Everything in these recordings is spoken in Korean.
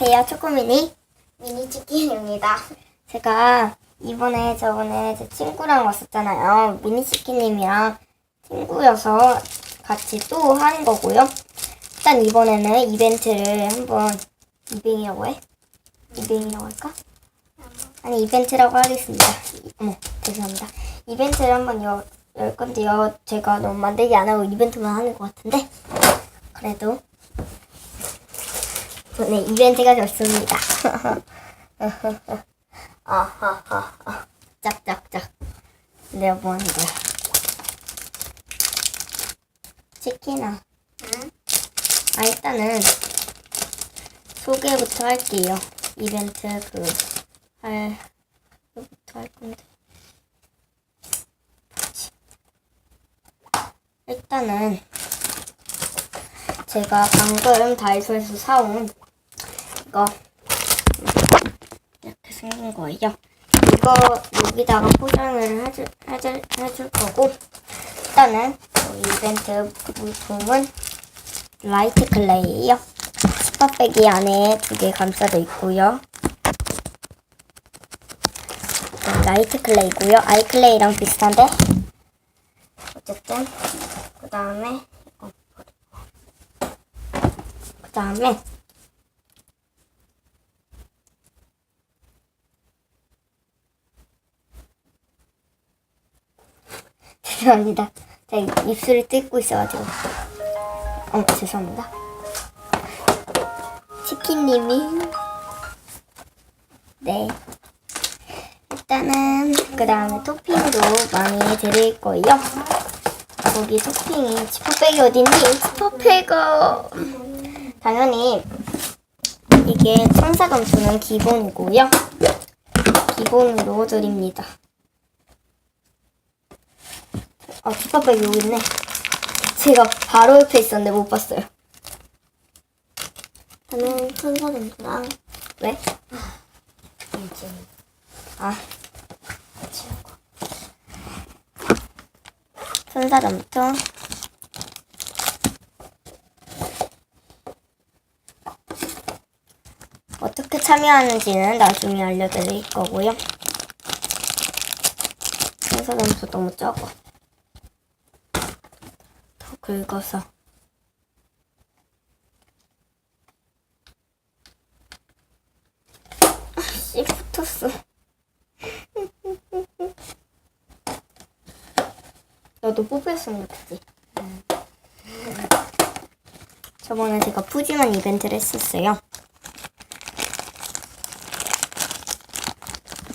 안녕하세요. 초코미니 미니 치킨입니다. 제가 이번에 저번에 제 친구랑 왔었잖아요. 미니 치킨님이랑 친구여서 같이 또 하는 거고요. 일단 이번에는 이벤트를 한번 이벤이라고 해? 이벤이라고 할까? 아니 이벤트라고 하겠습니다. 이- 어머 죄송합니다. 이벤트를 한번 여, 열 건데요. 제가 너무 만들기 안 하고 이벤트만 하는 것 같은데 그래도 네, 이벤트가 좋습니다. 아하하하. 짝짝짝. 내가 뭐? 치킨아. 응? 아, 일단은 소개부터 할게요. 이벤트 그, 할, 부터 할 건데. 일단은 제가 방금 다이소에서 사온 이거 이렇게 생긴 거예요. 이거 여기다가 포장을 해줄, 해줄, 거고 일단은 이 이벤트 물품은 라이트 클레이예요. 스파백이 안에 두 개 감싸져 있고요. 네, 라이트 클레이고요. 아이 클레이랑 비슷한데 어쨌든 그 다음에 그 다음에 죄송합니다. 제가 입술을 뜯고 있어가지고. 어, 죄송합니다. 치킨님이. 네. 일단은, 그 다음에 토핑도 많이 드릴 거예요. 거기 토핑이 지퍼백이 어딨니? 지퍼백어. 당연히, 이게 청사감초는 기본이고요. 기본으로 드립니다. 아, kit밥백 여기 있네. 제가 바로 옆에 있었는데 못 봤어요. 저는 천사점랑 왜? 아, 치우고. 천사 점통 어떻게 참여하는지는 나중에 알려드릴 거고요. 천사 점수 너무 적어. 더 긁어서. 아씨 붙었어. 너도 뽑혔으면 좋겠지 저번에 제가 푸짐한 이벤트를 했었어요.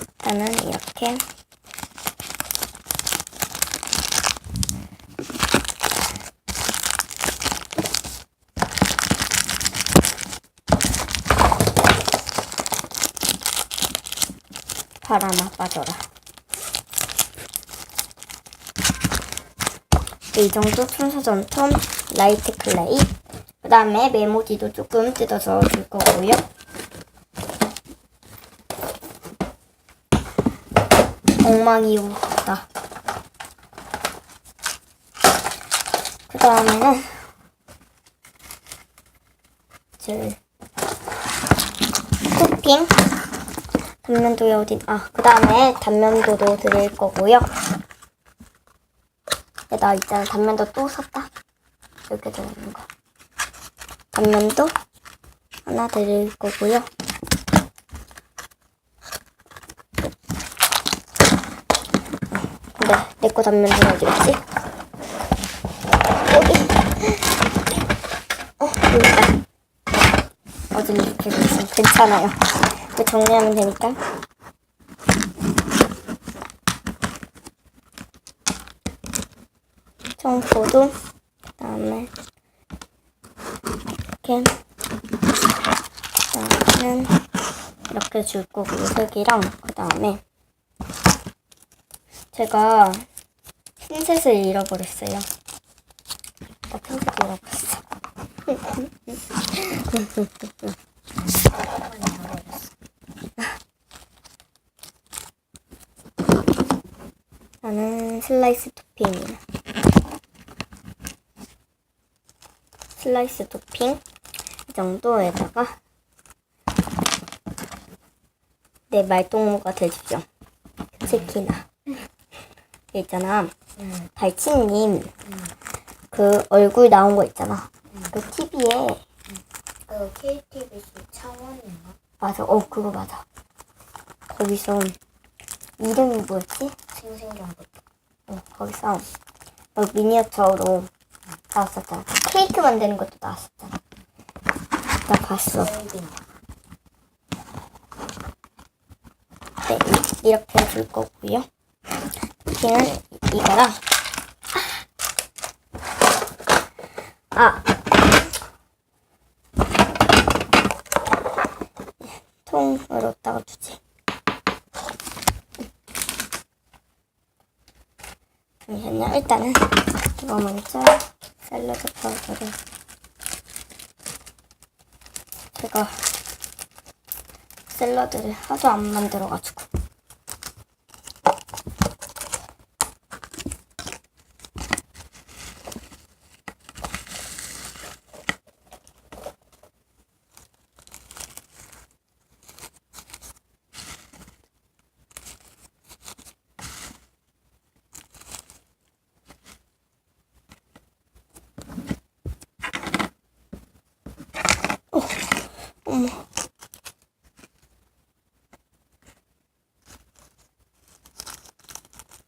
일단은 이렇게 바람아 빠져라. 이 정도 순서전통 라이트 클레이. 그 다음에 메모지도 조금 뜯어서 줄 거고요. 엉망이 오다. 그 다음에는 제 토핑 단면도에 어디, 아, 그 다음에 단면도도 드릴 거고요. 야, 나 있잖아. 단면도 또 샀다. 이렇게 들어있는 거. 단면도 하나 드릴 거고요. 근데 내거 단면도 어디 있지? 여기. 어, 여기 있다. 어디 이렇게 있으면 괜찮아요. 이거 정리하면 되니까. 청포도, 그 다음에, 이렇게, 그 다음에는 이렇게 줄 거고요, 색이랑, 그 다음에, 제가 핀셋을 잃어버렸어요. 나 핀셋 잃어버렸어. 나는 슬라이스 토핑이야. 슬라이스 토핑 이 정도에다가 내 말동무가 되십시오. 특히나. 있잖아. 응. 달치님, 그 얼굴 나온 거 있잖아. 그 TV에, 그 KTBC 차원인가? 맞아, 어, 그거 맞아. 거기서, 이름이 뭐였지? 생생경부. 어, 거기서, 어, 미니어처로 나왔었잖아. 케이크 만드는 것도 나왔었잖아. 나 봤어. 네, 이- 이렇게 해줄 거고요. 토핑은 이거랑 아 통으로다가 두지. 잠시만요. 일단은 이거 먼저 샐러드 파우더를 제가 샐러드를 하도 안 만들어가지고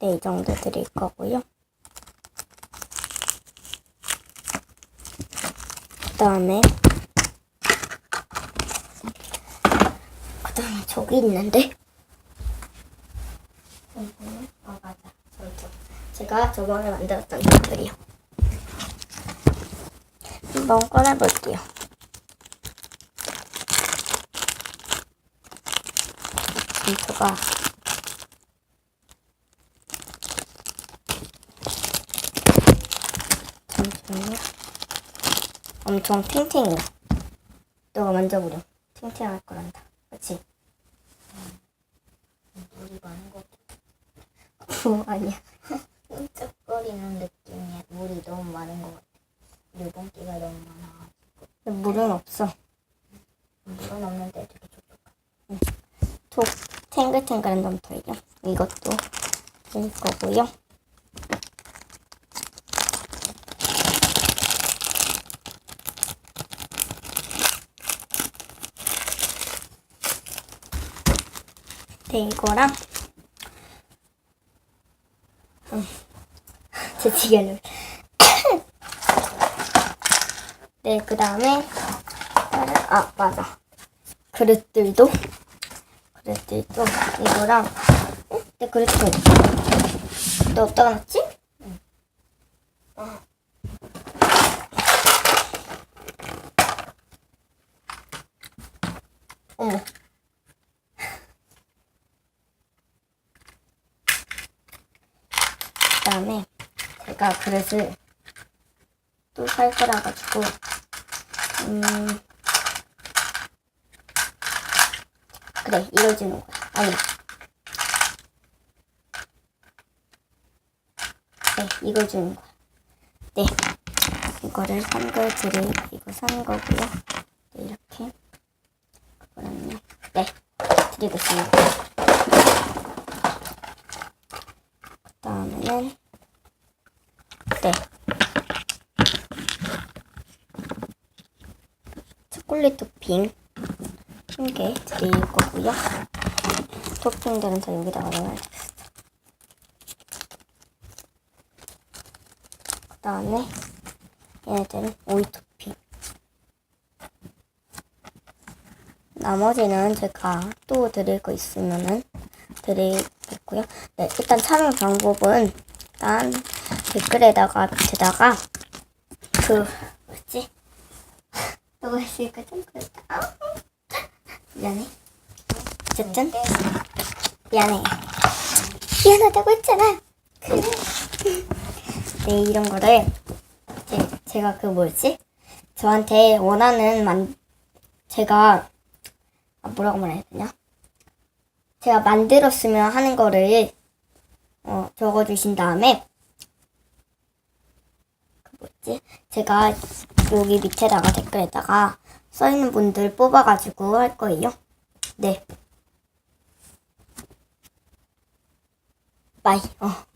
네, 이 정도 드릴 거고요. 그 다음에, 그 다음에 저기 있는데? 아, 맞아. 저기. 제가 저번에 만들었던 것들이요. 한번 꺼내볼게요. 점수가 잠시만요. 엄청 탱탱해요. 너가 만져보렴. 탱탱할 거란다. 그치? 물이 많은 것 어, 아니야. 끈적거리는 느낌이야. 물이 너무 많은 것 같아. 유분기가 너무 많아가지고. 물은 없어. 물은 없는데 되게 촉촉해. 톡 탱글탱글한 점토예요. 이것도 될 거고요. 네, 이거랑. 음, 제 지게를 네, 그 다음에. 아 맞아. 그릇들도. 그릇들도. 이거랑. 어? 내 그릇도 너 어디다 놨지? 아. 어머 그 다음에 제가 그릇을 또 살 거라 가지고 음 그래 이걸 주는 거야 아니 네 이걸 주는 거야 네. 이거를 산걸 드릴 이거 산 거고요. 네 이렇게. 그거는요. 네. 드리겠습니다. 그 다음에는 네. 초콜릿 토핑 한 개 드릴 거고요. 토핑들은 다 여기다가 넣어야겠어. 그 다음에 얘네들은 오이 토핑. 나머지는 제가 또 드릴 거 있으면은 드리겠고요. 네, 일단 참여 방법은 일단 댓글에다가 밑에다가 그 뭐지? 너가 있으니까 좀 그렇다. 아, 미안해. 어쨌든 미안해. 미안하다고 했잖아. 그래. 네, 이런 거를 이제 제가 그 뭐였지? 저한테 원하는 만 제가 아, 뭐라고 말해야 되냐? 제가 만들었으면 하는 거를 어, 적어주신 다음에 그 뭐였지? 제가 여기 밑에다가 댓글에다가 써있는 분들 뽑아가지고 할 거예요. 네. 빠이. 어.